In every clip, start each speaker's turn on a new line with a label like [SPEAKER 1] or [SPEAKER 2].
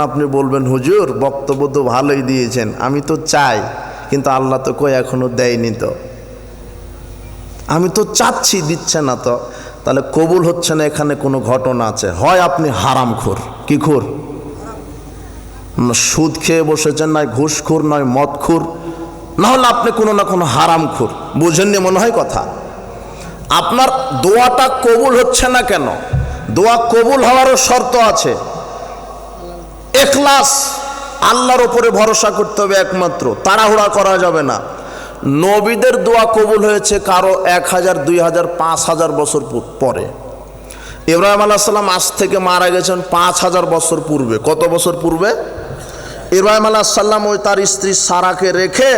[SPEAKER 1] আপনি বলবেন, হুজুর, বক্তব্য তো ভালোই দিয়েছেন, আমি তো চাই। কিন্তু আল্লাহ তো কই এখনও দেয়নি তো? আমি তো চাচ্ছি, দিচ্ছে না তো? তাহলে কবুল হচ্ছে না এখানে কোনো ঘটনা আছে? হয় আপনি হারাম খুর কি খুর? সুদ খেয়ে বসেছেন নয়, ঘুষখুর নয়, মদখুর। না হলে আপনি কোনো না কোনো হারাম খুর বুঝেননি মনে হয় কথা? আপনার দোয়াটা কবুল হচ্ছে না কেন? দোয়া কবুল হওয়ারও শর্ত আছে। এখলাস আল্লাহর ওপরে ভরসা করতে হবে একমাত্র। তাড়াহুড়া করা যাবে না। নবীদের দোয়া কবুল হয়েছে কারও এক হাজার, দুই হাজার, পাঁচ হাজার বছর পরে। ইব্রাহিম আলাহ সাল্লাম আজ থেকে মারা গেছেন পাঁচ হাজার বছর পূর্বে। কত বছর পূর্বে? ইব্রাহিম আলাহ সাল্লাম ওই তার স্ত্রী সারাকে রেখে,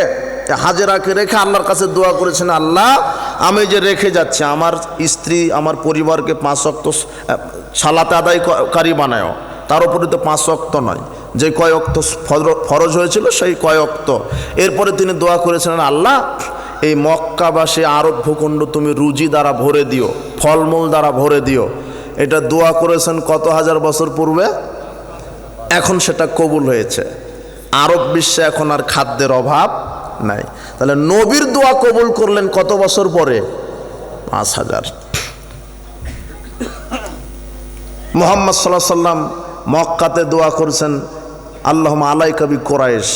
[SPEAKER 1] হাজেরাকে রেখে আল্লাহর কাছে দোয়া করেছেন, আল্লাহ, আমি যে রেখে যাচ্ছি, আমার স্ত্রী, আমার পরিবারকে পাঁচ অক্ত সালাতে আদায়কারী বানায় তার উপরে তো পাঁচ অক্ত নয়। যে কয় অক্ত ফরজ হয়েছিল সেই কয় অক্ত এরপরে তিনি দোয়া করেছিলেন, আল্লাহ, এই মক্কাবাসী আরব ভূখণ্ড তুমি রুজি দ্বারা ভরে দিও, ফলমূল দ্বারা ভরে দিও। এটা দোয়া করেছেন কত হাজার বছর পূর্বে? এখন সেটা কবুল হয়েছে। আরব বিশ্বে এখন আর খাদ্যের অভাব নাই। তাহলে নবীর দোয়া কবুল করলেন কত বছর পরে? পাঁচ হাজার। মোহাম্মদ সাল্লাহ সাল্লাম মক্কাতে দোয়া করছেন আল্লাহ আলাই কবি কোরাইশ।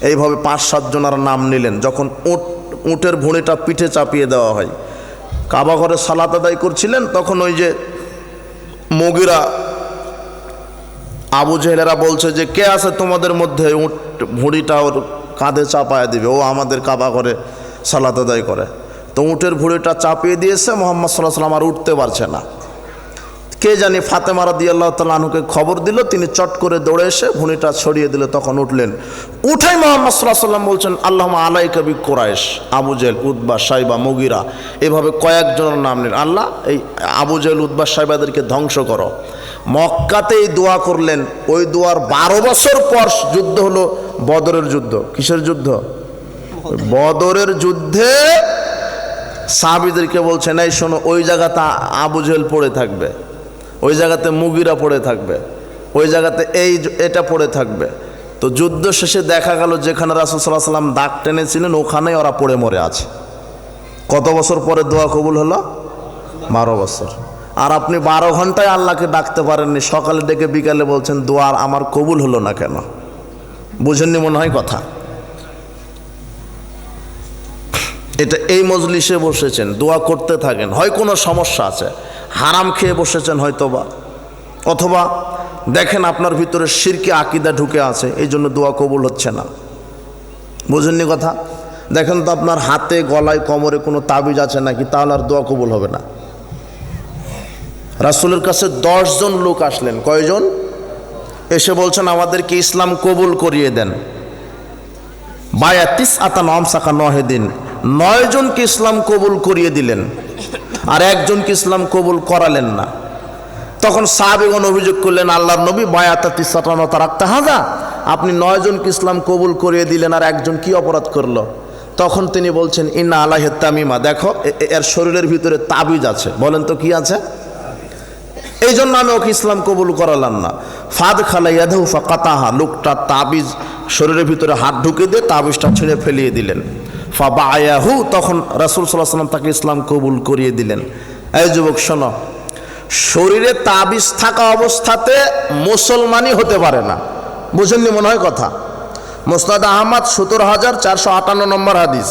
[SPEAKER 1] এইভাবে পাঁচ সাতজনের নাম নিলেন, যখন উট, উটের ভুঁড়িটা পিঠে চাপিয়ে দেওয়া হয়। কাবা ঘরে সালাত আদায় করছিলেন, তখন ওই যে মগিরা আবু জেহেলেরা বলছে যে, কে আছে তোমাদের মধ্যে? উট, ভুঁড়িটা ওর কাঁধে চাপায় দিবে, ও আমাদের কাবা করে সালাত আদায় করে। তো উটের ভুঁড়িটা চাপিয়ে দিয়েছে, মোহাম্মদ সাল্লাহ সাল্লাম আর উঠতে পারছে না। কে জানি ফাতেমা রাদি আল্লাহ তালুকে খবর দিল, তিনি চট করে দৌড়ে এসে ভুঁড়িটা ছড়িয়ে দিলে, তখন উঠলেন। উঠাই মোহাম্মদ সাল্লাহ সাল্লাম বলছেন আল্লাহ আলাই কবি কোরাইশ, আবু জেল উদ্বা সাইবা, মুগিরা। এভাবে কয়েকজনের নাম নিন আল্লাহ, এই আবুজেল উদ্বা সাইবাদেরকে ধ্বংস করো। মক্কাতে এই দোয়া করলেন। ওই দোয়ার বারো বছর পর যুদ্ধ হলো, বদরের যুদ্ধ। কিসের যুদ্ধ? বদরের যুদ্ধে সাহাবিদেরকে বলছেন, এই শোনো, ওই জায়গাতে আবু জেল পড়ে থাকবে। ওই জায়গাতে মুগিরা পড়ে থাকবে, ওই জায়গাতে এই এটা পড়ে থাকবে। তো যুদ্ধ শেষে দেখা গেল যেখানে রাসুল সাল্লাহ সাল্লাম দাগ টেনেছিলেন, ওখানেই ওরা পড়ে মরে আছে। কত বছর পরে দোয়া কবুল হলো? বারো বছর। আর আপনি বারো ঘন্টায় আল্লাহকে ডাকতে পারেননি, সকালে ডেকে বিকালে বলছেন দোয়ার আমার কবুল হলো না কেন? বুঝেননি মনে হয় কথা? এটা এই মজলিসে বসেছেন, দোয়া করতে থাকেন, হয় কোনো সমস্যা আছে? হারাম খেয়ে বসেছেন হয়তো বা অথবা দেখেন আপনার ভিতরে শিরকে আকিদা ঢুকে আছে, এই জন্য দোয়া কবুল হচ্ছে না। বুঝেননি কথা? দেখেন তো আপনার হাতে, গলায়, কোমরে কোনো তাবিজ আছে নাকি, তাহলে আর দোয়া কবুল হবে না। রাসুলের কাছে জন লোক আসলেন, কয়জন? এসে বলছেন, আমাদেরকে ইসলাম কবুল করিয়ে দেন। বায়াতিস আতা নম সাকা নহেদিন নয় জনকে ইসলাম কবুল করিয়ে দিলেন আর একজনকে ইসলাম কবুল করালেন না। তখন সাহাবেগণ অভিযোগ করলেন, আল্লাহর নবী বায়াতা তিসাটানো তারাক্তা হাজা, আপনি নয় জনকে ইসলাম কবুল করিয়ে দিলেন আর একজন কি অপরাধ করল? তখন তিনি বলছেন, ইন্না আল্লাহ তামিমা, দেখো এর শরীরের ভিতরে তাবিজ আছে। বলেন তো কি আছে? এই জন্য আমি ওকে ইসলাম কবুল করালাম না। ফাদ খালা ইয়াদহু কাতাহা লোকটা তাবিজ, শরীরের ভিতরে হাত ঢুকে দিয়ে তাবিজটা ছেড়ে ফেলিয়ে দিলেন। ফা বায়াহু তখন রাসুল সাল্লাহ সাল্লাম তাকে ইসলাম কবুল করিয়ে দিলেন। এই যুবক, শোনো, শরীরে তাবিজ থাকা অবস্থাতে মুসলমানই হতে পারে না। বুঝেননি মনে হয় কথা? মোস্তাদ আহমদ সতেরো হাজার চারশো আটান্ন নম্বর হাদিস।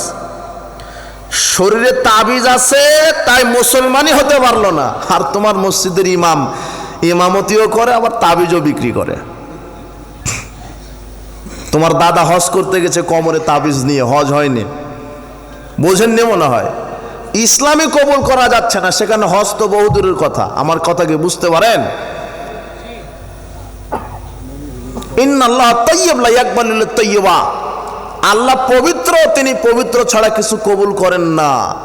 [SPEAKER 1] শরীরে তাবিজ আছে, তাই মুসলমানই হতে পারল না। আর তোমার মসজিদের ইমাম, ইমামতিও করে, আবার তাবিজও বিক্রি করে। তোমার দাদা হজ করতে গেছে, কোমরে তাবিজ নিয়ে, হজ হয়নি। বোঝেননি মনে হয়। ইসলামে কবুল করা যাচ্ছে না, সেখানে হজ তো বহুদূরের কথা। আমার কথা কি বুঝতে পারেন? তৈয়ব আল্লাহ পবিত্র, তিনি পবিত্র ছাড়া কিছু কবুল করেন না।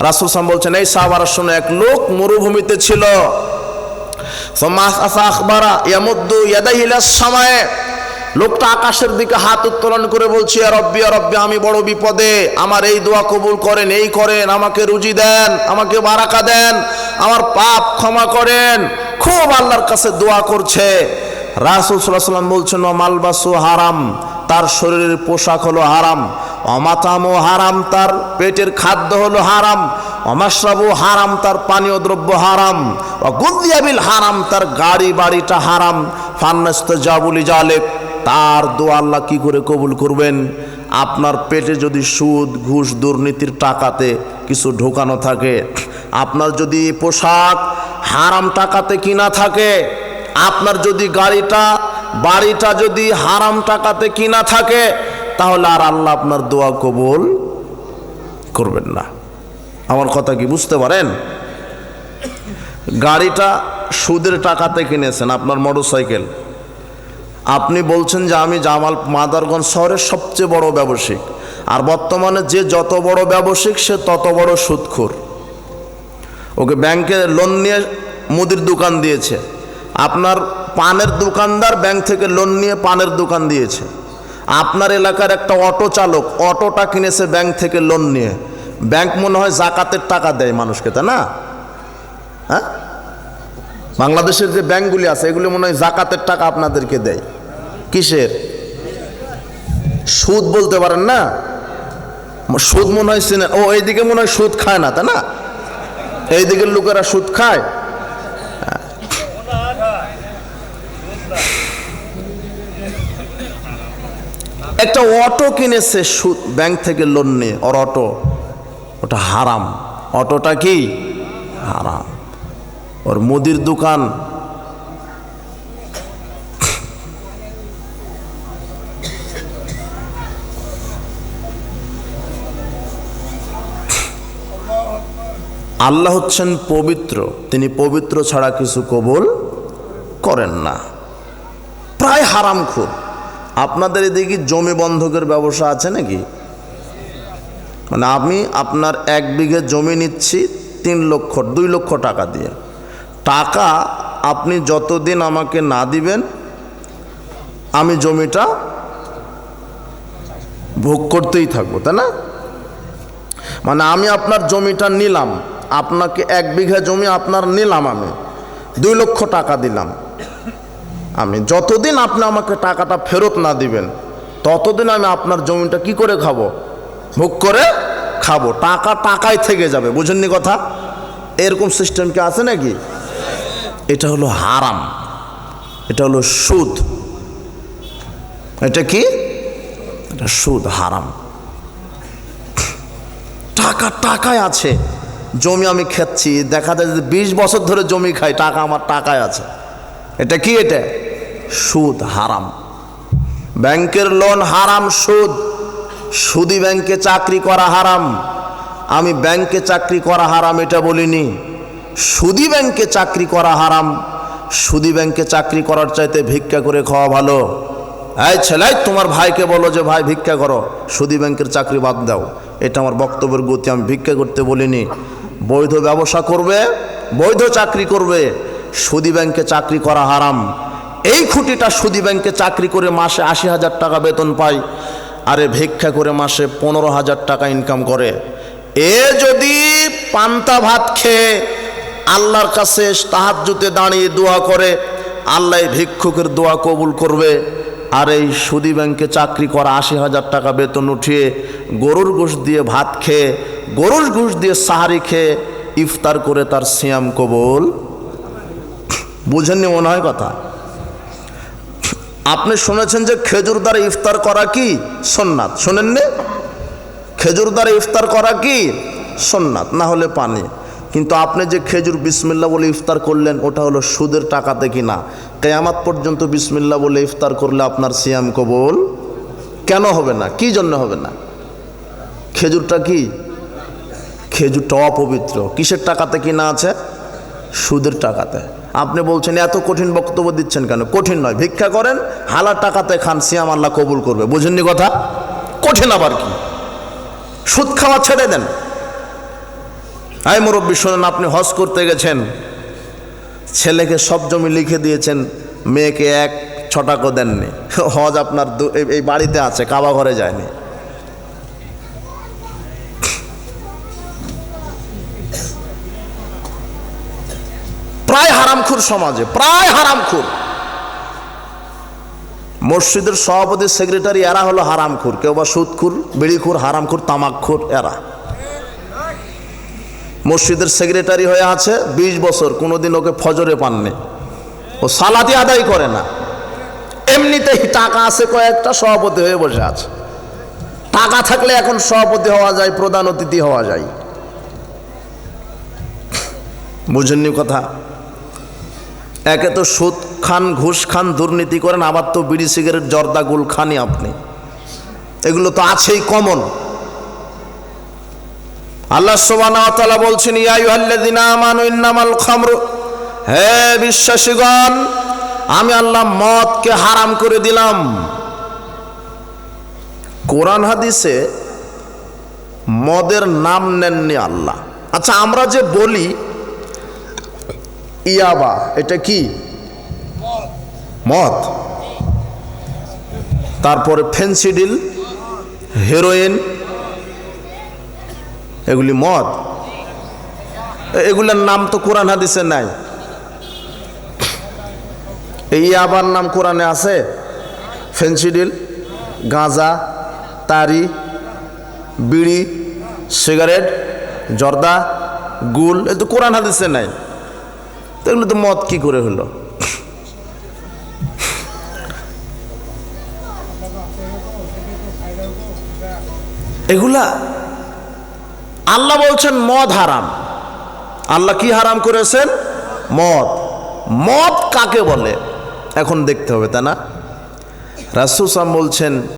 [SPEAKER 1] রাসুল সাম বলছেন, এই সাহাবার শুনে, এক লোক মরুভূমিতে ছিল। আখবারা ইয়ামুদ্দু লোকটা আকাশের দিকে হাত উত্তোলন করে বলছে রব্বি রব্বি, আমি বড় বিপদে। আমার এই দোয়া কবুল করেন, এই করেন, আমাকে রুজি দেন, আমাকে বারাকা দেন, আমার পাপ ক্ষমা করেন। খুব আল্লাহর কাছে দোয়া করছে। রাসুল সাল্লাম বলছেন মালবাসু হারাম, তার শরীরের পোশাক হলো হারাম। অমাতামো হারাম, তার পেটের খাদ্য হলো হারাম। অমাশ্রাবু হারাম, তার পানীয় দ্রব্য হারাম। অগুদিয়াবিল হারাম, তার গাড়ি বাড়িটা হারাম। ফান্নাস্ত জাবুলি জালেক তার দোয়া আল্লাহ কি করে কবুল করবেন? আপনার পেটে যদি সুদ, ঘুষ, দুর্নীতির টাকাতে কিছু ঢোকানো থাকে, আপনার যদি পোশাক হারাম টাকাতে কিনা থাকে, আপনার যদি গাড়িটা, বাড়িটা যদি হারাম টাকাতে কিনা থাকে, তাহলে আর আল্লাহ আপনার দোয়া কবুল করবেন না। আমার কথা কি বুঝতে পারেন? গাড়িটা সুদের টাকাতে কিনেছেন, আপনার মোটর সাইকেল আপনি বলছেন যে আমি জামাল মাদারগঞ্জ শহরের সবচেয়ে বড় ব্যবসায়িক। আর বর্তমানে যে যত বড় ব্যবসায়িক, সে তত বড় সুদখোর। ওকে ব্যাংকে লোন নিয়ে মুদির দোকান দিয়েছে। আপনার পানের দোকানদার ব্যাংক থেকে লোন নিয়ে পানের দোকান দিয়েছে। আপনার এলাকার একটা অটো চালক অটোটা কিনেছে ব্যাংক থেকে লোন নিয়ে। ব্যাংক মনে হয় জাকাতের টাকা দেয় মানুষকে, তাই না? হ্যাঁ? বাংলাদেশের যে ব্যাংকগুলি আছে, এগুলি মনে হয় জাকাতের টাকা আপনাদেরকে দেয়। কিসের? সুদ বলতে পারেন না? সুদ মনে হয় চিনে ও, এইদিকে মনে হয় সুদ খায় না, তাই না? এই দিকের লোকেরা সুদ খায়। একটা অটো কিনেছে সুদ ব্যাংক থেকে লোন নিয়ে। ওর অটো, ওটা হারাম। অটোটা কি? হারাম। ওর মুদির দোকান আল্লাহ হচ্ছেন পবিত্র, তিনি পবিত্র ছাড়া কিছু কবুল করেন না। প্রায় হারাম খুব। আপনাদের এদিকে জমি বন্ধকের ব্যবসা আছে নাকি? মানে আমি আপনার এক বিঘে জমি নিচ্ছি তিন লক্ষ, দুই লক্ষ টাকা দিয়ে। টাকা আপনি যতদিন আমাকে না দিবেন, আমি জমিটা ভোগ করতেই থাকব, তাই না? মানে আমি আপনার জমিটা নিলাম আপনাকে এক বিঘা জমি আপনার নিলাম আমি। দুই লক্ষ টাকা দিলাম। আমি যতদিন আপনি আমাকে টাকাটা ফেরত না দিবেন, ততদিন আমি আপনার জমিটা কি করে খাব? ভোগ করে খাব। টাকা টাকায় থেকে যাবে, বুঝেননি কথা? এরকম সিস্টেম কি আছে নাকি? এটা হলো হারাম। এটা হলো সুদ। এটা কি? এটা সুদ, হারাম। টাকা টাকায় আছে। জমি আমি খাচ্ছি, দেখা যায় যে বিশ বছর ধরে জমি খাই, টাকা আমার টাকায় আছে। এটা কি এটা? সুদ হারাম। ব্যাংকের লোন হারাম, সুদ। সুদি ব্যাংকে চাকরি করা হারাম। আমি ব্যাংকে চাকরি করা হারাম, এটা বলিনি। সুদি ব্যাংকে চাকরি করা হারাম। সুদি ব্যাংকে চাকরি করার চাইতে ভিক্ষা করে খাওয়া ভালো। এই ছেলে, তোমার ভাইকে বলো যে, ভাই, ভিক্ষা করো। সুদি ব্যাংকের চাকরি বাদ দাও। এটা আমার বক্তব্যের গতি, আমি ভিক্ষা করতে বলিনি। বৈধ ব্যবসা করবে, বৈধ চাকরি করবে, সুদী ব্যাংকে চাকরি করা হারাম। এই খুঁটিটা সুদী ব্যাংকে চাকরি করে মাসে আশি হাজার টাকা বেতন পায়, আরে ভিক্ষা করে মাসে পনেরো হাজার টাকা ইনকাম করে। এ যদি পান্তা ভাত খেয়ে আল্লাহর কাছে তাহাজ্জুতে দাঁড়িয়ে দোয়া করে, আল্লাহ ভিক্ষুকের দোয়া কবুল করবে। আর এই সুদি ব্যাংকে চাকরি করা আশি হাজার টাকা বেতন উঠিয়ে গরুর গোশ দিয়ে ভাত খেয়ে, গরুর গোশ দিয়ে সাহারি খেয়ে ইফতার করে তার সিয়াম কবুল। বুঝেননি মনে হয় কথা? আপনি শুনেছেন যে খেজুর দ্বারা ইফতার করা কি? সোননাথ। শোনেননি? খেজুর দ্বারা ইফতার করা কি? সোননাথ। না হলে পানি। কিন্তু আপনি যে খেজুর বিসমিল্লা বলে ইফতার করলেন, ওটা হলো সুদের টাকাতে কিনা? কেয়ামাত পর্যন্ত বিসমিল্লা বলে ইফতার করলে আপনার সিয়াম কবুল কেন হবে না? কি জন্য হবে না? খেজুরটা কি? খেজুরটা অপবিত্র। কিসের টাকাতে কিনা আছে? সুদের টাকাতে। আপনি বলছেন, এত কঠিন বক্তব্য দিচ্ছেন কেন? কঠিন নয়। ভিক্ষা করেন হালার টাকাতে খান, সিয়াম আল্লাহ কবুল করবে। বুঝেননি কথা? কঠিন আবার কি? সুদ খাওয়া ছেড়ে দেন। আই মুরব্বী, শোনেন, আপনি হজ করতে গেছেন। ছেলেকে সব জমি লিখে দিয়েছেন, মেয়েকে এক ছটাকও দেননি। হজ আপনার এই বাড়িতে আছে, কাবা ঘরে যায়নি। প্রায় হারামখুর সমাজে, প্রায় হারামখুর। মসজিদের সভাপতি, সেক্রেটারি এরা হলো হারামখুর, কেউ বা সুদখুর, বিড়িখুর, হারামখুর, তামাকখুর এরা। মসজিদের সেক্রেটারি হয়ে আছে ২০ বছর, কোনোদিন ওকে ফজরে পাননি। ও সালাতি আদায় করে না। এমনিতেই টাকা আছে কয়েকটা, সভাপতি হয়ে বসে আছে। টাকা থাকলে এখন সভাপতি হওয়া যায়, প্রধান অতিথি হওয়া যায়। বুঝেননি কথা? একে তো সুদ খান, ঘুষ খান, দুর্নীতি করেন, আবার তো বিড়ি, সিগারেট, জর্দা, গুল খানি আপনি। এগুলো তো আছেই কমন আল্লাহ তাআলা বলছেন হে বিশ্বাসীগণ, আমি আল্লাহ মদকে হারাম করে দিলাম। কোরআন হাদিসে মদের নাম নেননি আল্লাহ। আচ্ছা আমরা যে বলি ইয়াবা, এটা কি? মদ। তারপরে ফেন্সিডিল, হেরোইন এগুলি মদ। এগুলোর নাম তো কোরআন হাদিসে নাই। এই আবার নাম কোরআনে আছে? ফেন্সিডিল, গাঁজা, তারি, বিড়ি, সিগারেট, জর্দা, গুল, এ তো কোরআন হাদিসে নাই। তো এগুলো তো মদ কি করে হলো? এগুলা আল্লাহ বলছেন, মদ হারাম। আল্লাহ কি হারাম করেছেন? মদ। মদ কাকে বলে? এখন দেখতে হবে তা না? রাসুসাম বলছেন